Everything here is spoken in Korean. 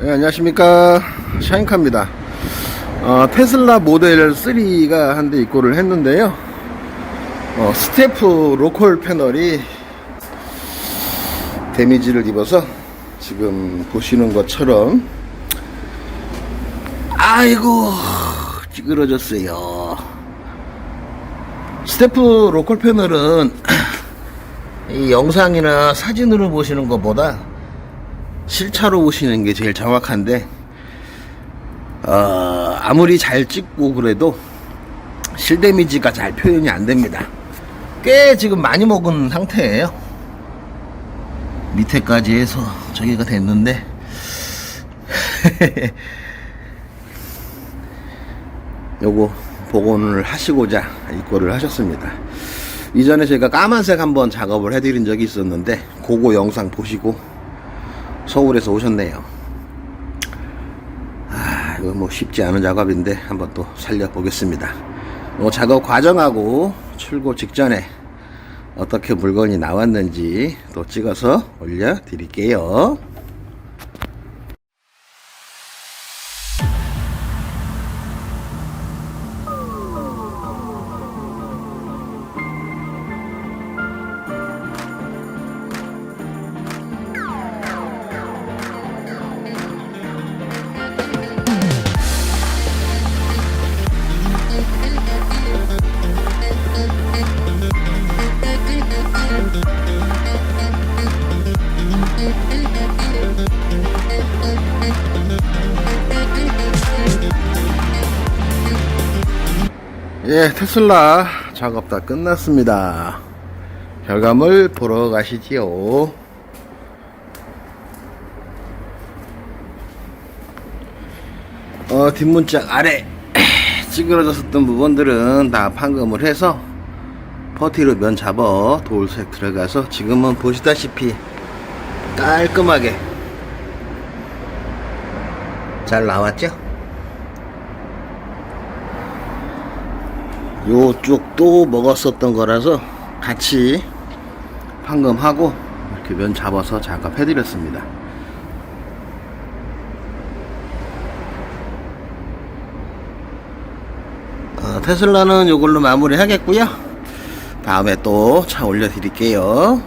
네, 안녕하십니까. 샤인카입니다. 어, 테슬라 모델 3가 한 대 입고를 했는데요. 어, 스태프 로컬 패널이 데미지를 입어서 지금 보시는 것처럼 아이고 찌그러졌어요. 스태프 로컬 패널은 이 영상이나 사진으로 보시는 것보다 실차로 보시는 게 제일 정확한데 어, 아무리 잘 찍고 그래도 실 데미지가 잘 표현이 안 됩니다. 꽤 지금 많이 먹은 상태예요. 밑에까지 해서 저기가 됐는데 요거 복원을 하시고자 입고를 하셨습니다. 이전에 제가 까만색 한번 작업을 해드린 적이 있었는데 그거 영상 보시고 서울에서 오셨네요. 아, 이거 뭐 쉽지 않은 작업인데 한번 또 살려보겠습니다. 요 작업 과정하고 출고 직전에 어떻게 물건이 나왔는지 또 찍어서 올려드릴게요. 예, 테슬라 작업 다 끝났습니다. 결과물 보러 가시지요. 어, 뒷문짝 아래 찌그러졌었던 부분들은 다 판금을 해서 퍼티로 면 잡아 돌색 들어가서 지금은 보시다시피 깔끔하게 잘 나왔죠? 요쪽도 먹었었던 거라서 같이 판금하고 이렇게 면 잡아서 작업해 드렸습니다. 어, 테슬라는 요걸로 마무리 하겠고요. 다음에 또 차 올려 드릴게요.